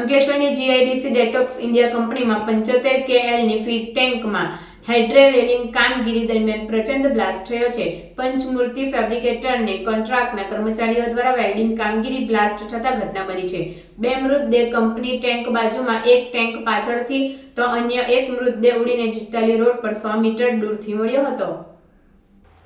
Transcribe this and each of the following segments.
અંકલેશ્વરની GIDC detox India કંપનીમાં પંચોતેર કેએલની fee ટેન્કમાં હાઇડ્રે railing કામગીરી દરમિયાન પ્રચંડ બ્લાસ્ટ થયો છે. પંચમૂર્તિ ફેબ્રિકેટરને કોન્ટ્રાક્ટના કર્મચારીઓ દ્વારા વેલ્ડિંગ કામગીરી બ્લાસ્ટ થતા ઘટના બની છે. બે મૃતદેહ કંપની ટેન્ક બાજુમાં એક ટેન્ક પાછળથી, તો અન્ય એક મૃતદેહ ઉડીને જીતાલી રોડ પર સો મીટર દૂરથી મળ્યો હતો.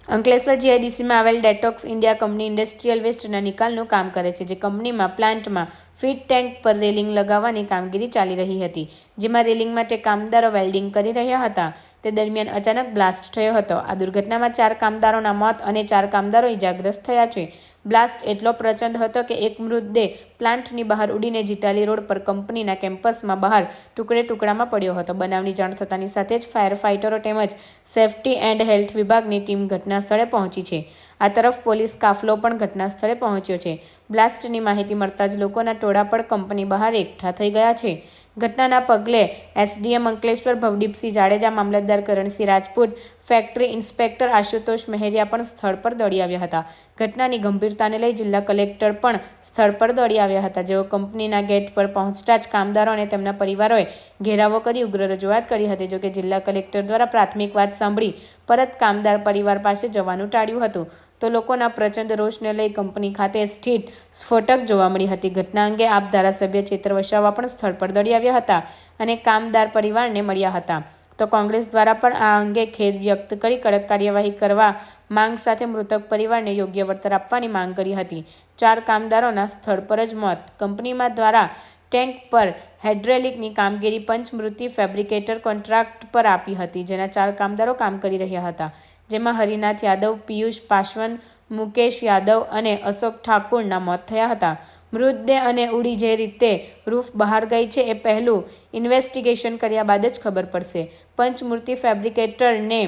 અંકલેશ્વર જીઆઈડીસીમાં આવેલ ડેટોક્સ ઇન્ડિયા કંપની ઇન્ડસ્ટ્રીયલ વેસ્ટના નિકાલનું કામ કરે છે, જે કંપનીમાં પ્લાન્ટમાં ફીડ ટેન્ક પર રેલિંગ લગાવવાની કામગીરી ચાલી રહી હતી, જેમાં રેલિંગ માટે કામદારો વેલ્ડિંગ કરી રહ્યા હતા, તે દરમિયાન અચાનક બ્લાસ્ટ થયો હતો. આ દુર્ઘટનામાં ચાર કામદારોના મોત અને ચાર કામદારો ઇજાગ્રસ્ત થયા છે. બ્લાસ્ટ એટલો પ્રચંડ હતો કે એક મૃતદેહ પ્લાન્ટની બહાર ઉડીને જીતાલી રોડ પર કંપનીના કેમ્પસમાં બહાર ટુકડે ટુકડામાં પડ્યો હતો. બનાવની જાણ થતાની સાથે જ ફાયર ફાઇટરો તેમજ સેફટી એન્ડ હેલ્થ વિભાગની ટીમ ઘટના સ્થળે પહોંચી છે. આ તરફ પોલીસ કાફલો પણ ઘટના સ્થળે પહોંચ્યો છે. બ્લાસ્ટની માહિતી મળતા જ લોકોના ટોળા પણ કંપની બહાર એકઠા થઈ ગયા છે. ઘટનાના પગલે એસડીએમ અંકલેશ્વર ભવદીપસિંહ જાડેજા, મામલતદાર કરણસિંહ રાજપૂત, ફેક્ટરી ઇન્સ્પેક્ટર આશુતોષ મહેરિયા પણ સ્થળ પર દોડી આવ્યા હતા. ઘટનાની ગંભીરતાને લઈ જિલ્લા કલેક્ટર પણ સ્થળ પર દોડી આવ્યા હતા. જેઓ કંપનીના ગેટ પર પહોંચતા જ કામદારો અને તેમના પરિવારોએ ઘેરાવો કરી ઉગ્ર રજૂઆત કરી હતી. જોકે જિલ્લા કલેક્ટર દ્વારા પ્રાથમિક વાત સાંભળી પરત કામદાર પરિવાર પાસે જવાનું ટાળ્યું હતું. તો લોકોના પ્રચંડ રોષને લઈ કંપની ખાતે સ્થિત સ્ફોટક જોવા મળી હતી. ઘટના અંગે આપ ધારાસભ્ય ચિત્ર વસાવા પણ સ્થળ પર દોડી આવ્યા હતા અને કામદાર પરિવારને મળ્યા હતા. તો કોંગ્રેસ દ્વારા પણ આ અંગે ખેદ વ્યક્ત કરી કડક કાર્યવાહી કરવા માંગ સાથે મૃતક પરિવારને યોગ્ય વળતર આપવાની માંગ કરી હતી. ચાર કામદારોના સ્થળ પર જ મોત. કંપનીમાં દ્વારા ટેન્ક પર હાઇડ્રેલિકની કામગીરી પંચમૃતિ ફેબ્રિકેટર કોન્ટ્રાક્ટ પર આપી હતી, જેના ચાર કામદારો કામ કરી રહ્યા હતા. જેમાં હરિનાથ યાદવ, પિયુષ પાસવાન મુકેશ યાદવ અને અશોક ઠાકુરના મોત થયા હતા. મૃતદેહ અને ઉડી જે રીતે રૂફ બહાર ગઈ છે એ પહેલું ઇન્વેસ્ટિગેશન કર્યા બાદ જ ખબર પડશે. પંચમૂર્તિ ફેબ્રિકેટરને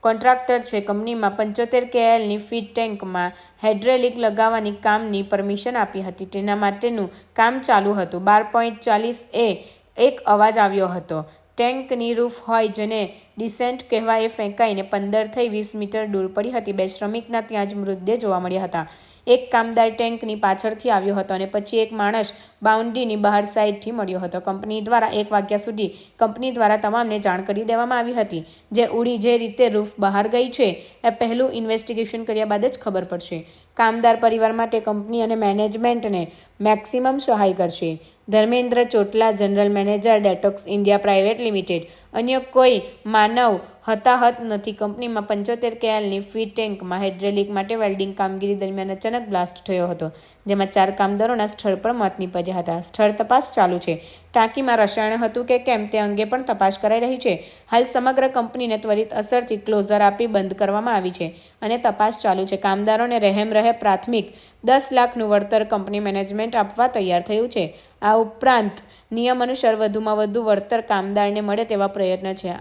કોન્ટ્રાક્ટર છે. કંપનીમાં પંચોતેર કેએલની ફીડ ટેન્કમાં હાઇડ્રેલિક લગાવવાની કામની પરમિશન આપી હતી. તેના માટેનું કામ ચાલુ હતું. બાર પોઈન્ટ ચાલીસ એ એક અવાજ આવ્યો હતો. ટેન્કની રૂફ હોય જેને ડિસેન્ટ કહેવાય ફેંકાઈને પંદર થઈ વીસ મીટર દૂર પડી હતી. બે શ્રમિકના ત્યાં જ મૃતદેહ જોવા મળ્યા હતા. એક કામદાર ટેન્કની પાછળથી આવ્યો હતો અને પછી એક માણસ બાઉન્ડ્રીની બહાર સાઈડથી મળ્યો હતો. કંપની દ્વારા એક વાગ્યા સુધી કંપની દ્વારા તમામને જાણ કરી દેવામાં આવી હતી. જે ઉડી જે રીતે રૂફ બહાર ગઈ છે, એ પહેલું ઇન્વેસ્ટિગેશન કર્યા બાદ જ ખબર પડશે. કામદાર પરિવાર માટે કંપની અને મેનેજમેન્ટને મેક્સિમમ સહાય કરશે. Dharmendra Chotla general manager Detox India private limited અન્ય કોઈ માનવ હતાહત નથી. કંપનીમાં પંચોતેર કેએલની ફી ટેન્કમાં હાઇડ્રેલિક માટે વેલ્ડિંગ કામગીરી દરમિયાન અચાનક બ્લાસ્ટ થયો હતો, જેમાં ચાર કામદારોના સ્થળ પર મોત નીપજ્યા હતા. સ્થળ તપાસ ચાલુ છે. ટાંકીમાં રસાયણ હતું કે કેમ તે અંગે પણ તપાસ કરાઈ રહી છે. હાલ સમગ્ર કંપનીને ત્વરિત અસરથી ક્લોઝર આપી બંધ કરવામાં આવી છે અને તપાસ ચાલુ છે. કામદારોને રહેમ રહે પ્રાથમિક દસ લાખનું વળતર કંપની મેનેજમેન્ટ આપવા તૈયાર થયું છે. આ ઉપરાંત નિયમ અનુસાર વધુમાં વધુ વળતર કામદારને મળે તેવા પ્રયત્ન છે.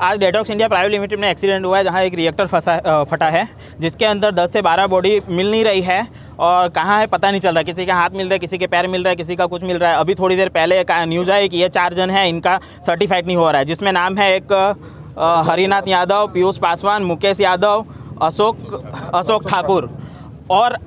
आज डेटॉक्स इंडिया प्राइवेट लिमिटेड में एक्सीडेंट हुआ है, जहाँ एक रिएक्टर फटा है, जिसके अंदर 10 से 12 बॉडी मिल नहीं रही है और कहाँ है पता नहीं चल रहा, किसी के हाथ मिल रहा है, किसी के पैर मिल रहा है, किसी का कुछ मिल रहा है। अभी थोड़ी देर पहले न्यूज़ आई कि ये चार जन है, इनका सर्टिफाइड नहीं हो रहा है, जिसमें नाम है एक हरिनाथ यादव, पीयूष पासवान, मुकेश यादव, अशोक अशोक ठाकुर और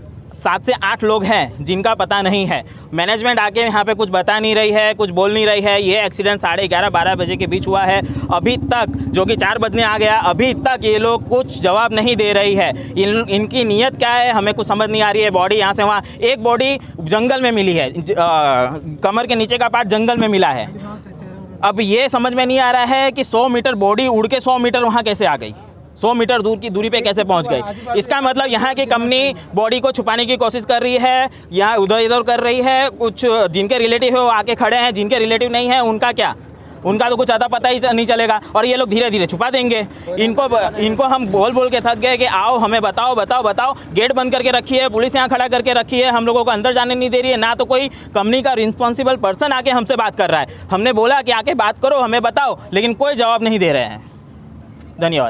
सात से आठ लोग हैं जिनका पता नहीं है। मैनेजमेंट आके यहाँ पे कुछ बता नहीं रही है कुछ बोल नहीं रही है। ये एक्सीडेंट साढ़े ग्यारह बारह बजे के बीच हुआ है। अभी तक जो कि चार बजने आ गया अभी तक ये लोग कुछ जवाब नहीं दे रही है। इन इनकी नीयत क्या है हमें कुछ समझ नहीं आ रही है। बॉडी यहाँ से वहाँ एक बॉडी जंगल में मिली है। ज- अ, कमर के नीचे का पार्ट जंगल में मिला है। अब ये समझ में नहीं आ रहा है कि 100 मीटर बॉडी उड़ के 100 मीटर वहाँ कैसे आ गई। 100 मीटर दूर की दूरी पे कैसे पहुँच गई? इसका मतलब यहाँ की कंपनी बॉडी को छुपाने की कोशिश कर रही है यहाँ उधर इधर कर रही है कुछ जिनके रिलेटिव है वो आके खड़े हैं जिनके रिलेटिव नहीं है उनका क्या? उनका तो कुछ अता पता ही नहीं चलेगा और ये लोग धीरे धीरे छुपा देंगे। इनको इनको हम बोल बोल के थक गए कि आओ हमें बताओ बताओ बताओ गेट बंद करके रखी है पुलिस यहाँ खड़ा करके रखी है हम लोगों को अंदर जाने नहीं दे रही है ना तो कोई कंपनी का रिस्पॉन्सिबल पर्सन आके हमसे बात कर रहा है। हमने बोला कि आके बात करो हमें बताओ लेकिन कोई जवाब नहीं दे रहे हैं। धन्यवाद।